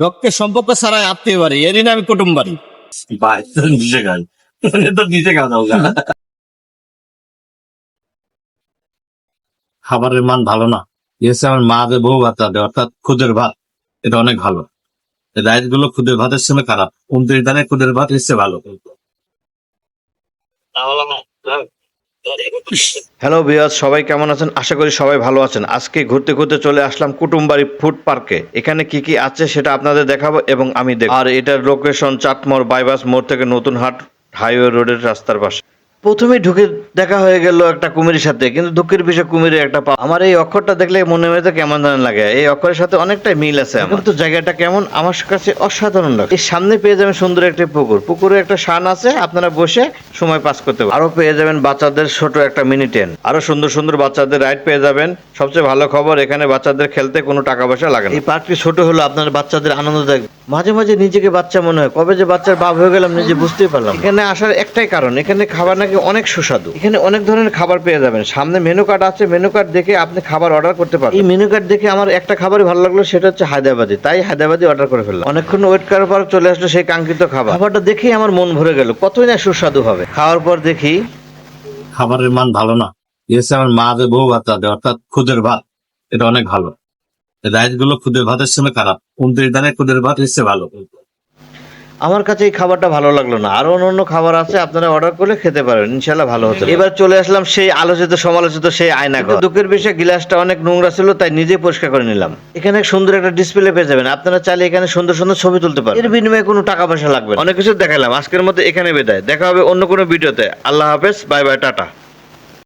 রক্তের সম্পর্ক ছাড়াই আত্মীয় বাড়ি এরই আমি কুটুম বাড়ি। নিজে খাই তো নিজে খাওয়া খাবারের মান ভালো না। এসে আমার মা যে বউ ভাত দেয় অর্থাৎ খুদের ভাত এটা অনেক ভালো। রাইসগুলো খুদের ভাতের সঙ্গে খারাপ। উনত্রিশ দানে খুদের ভাত এসছে ভালো। হ্যালো বিয়াজ সবাই কেমন আছেন? আশা করি সবাই ভালো আছেন। আজকে ঘুরতে ঘুরতে চলে আসলাম কুটুমবাড়ি ফুড পার্কে। এখানে কি কি আছে সেটা আপনাদের দেখাবো এবং আমি দেখ আর এটার লোকেশন চাটমোর বাইপাস মোড় থেকে নতুন হাট হাইওয়ে রোডের রাস্তার পাশে। প্রথমে ঢুকে দেখা হয়ে গেল একটা কুমিরের সাথে কিন্তু দুঃখের বিষয় কুমিরের একটা পা আমার এই অক্ষরটা দেখলে মনে হয়েছে কেমন যেন লাগে। এই অক্ষরের সাথে অনেকটাই মিল আছে আমার। কিন্তু জায়গাটা কেমন? আমার কাছে অসাধারণ লাগে এই সামনে পেয়ে যাবেন সুন্দর একটি পুকুর। পুকুরে একটা শান আছে আপনারা বসে সময় পাস করতে পারেন আরও পেয়ে যাবেন বাচ্চাদের ছোট একটা মিনি ট্রেন আরও সুন্দর সুন্দর বাচ্চাদের রাইড পেয়ে যাবেন। সবচেয়ে ভালো খবর এখানে বাচ্চাদের খেলতে কোনো টাকা পয়সা লাগে না। এই পার্কটি ছোট হলো আপনার বাচ্চাদের আনন্দ দেয় মাঝে মাঝে নিজেকে বাচ্চা মনে হয়। কবে যে বাচ্চার বাপ হয়ে গেলাম নিজে বুঝতেই পারলাম এখানে আসার একটাই কারণ এখানে খাবার নাকি অনেক সুস্বাদু। এখানে অনেক ধরনের খাবার পেয়ে যাবেন। সামনে মেনু কার্ড আছে মেনু কার্ড দেখে আপনি খাবার অর্ডার করতে পারেন এই মেনু কার্ড দেখে আমার একটা খাবারই ভালো লাগল সেটা হচ্ছে হায়দ্রাবাদি। তাই হায়দ্রাবাদি অর্ডার করে ফেললাম। অনেকক্ষণ ওয়েট করার পর চলে আসলো সেই কাঙ্ক্ষিত খাবার। খাবারটা দেখেই আমার মন ভরে গেল কতই না সুস্বাদু হবে। খাওয়ার পর দেখি খাবারের মান ভালো না। এসে আমার মা যে বউ ভাত অর্থাৎ খুদের ভাত এটা অনেক ভালো। রাইসগুলো খুদের ভাতের সঙ্গে খারাপ। উনত্রিশ দানে খুদের ভাত এসছে ভালো। আমার কাছে এই খাবারটা ভালো লাগল না। আরও অন্য খাবার আছে আপনারা অর্ডার করলে খেতে পারেন। ইনশাল্লাহ ভালো হচ্ছে এবার চলে আসলাম সেই আলোচিত সমালোচিত সেই আয়না ঘর। দুঃখের বিষয়ে গিলাসটা অনেক নোংরা ছিল তাই নিজে পরিষ্কার করে নিলাম। এখানে সুন্দর একটা ডিসপ্লে পেয়ে যাবেন। আপনারা চাইলে এখানে সুন্দর সুন্দর ছবি তুলতে পারেন এর বিনিময়ে কোনো টাকা পয়সা লাগবে না। অনেক কিছু দেখালাম। আজকের মতো এখানে বেদায়। দেখা হবে অন্য কোনো ভিডিওতে। আল্লাহ হাফেজ। Bye bye tata.